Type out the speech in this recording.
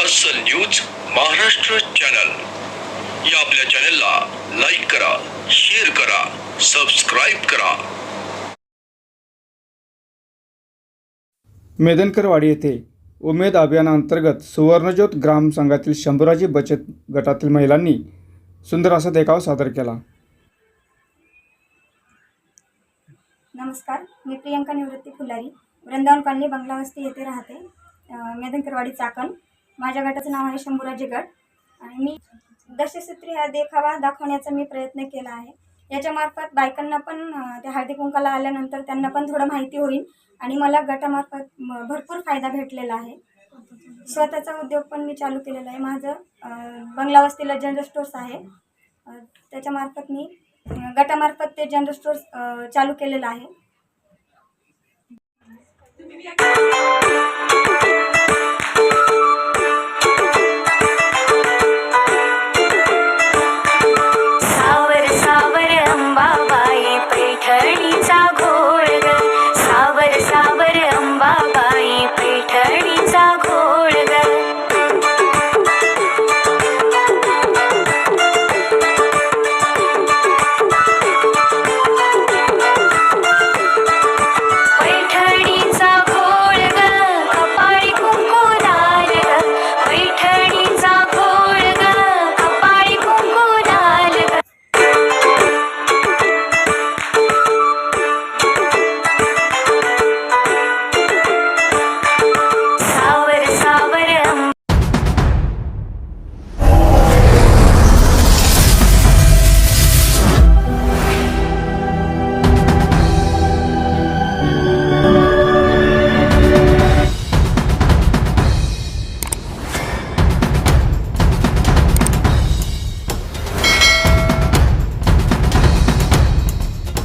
अस्सल news Maharashtra channel. या आपल्या चॅनलला लाईक करा शेअर करा सबस्क्राईब करा. मेदनकरवाडी येथे उमेद अभियानाअंतर्गत सुवर्णज्योत ग्राम संघातील शंभराजी बचत गटातील महिलांनी सुंदर असा देखाव सादर केला. नमस्कार मी प्रियंका निवृत्ती फुलारी वृंदावन कॉलनी बंगला वस्ती येथे राहते. मेदनकरवाडी चाकण. माझ्या गटाचं नाव आहे शंभूराजी गट आणि मी दशसूत्री हा देखावा दाखवण्याचा मी प्रयत्न केला आहे. याच्यामार्फत बायकांना पण त्या हळदी कुंकाला आल्यानंतर त्यांना पण थोडं माहिती होईल आणि मला गटामार्फत भरपूर फायदा भेटलेला आहे. स्वतःचा उद्योग पण मी चालू केलेला आहे. माझं बंगला वस्तीला जनरल स्टोर्स आहे. त्याच्यामार्फत मी गटामार्फत ते जनरल स्टोर्स चालू केलेलं आहे.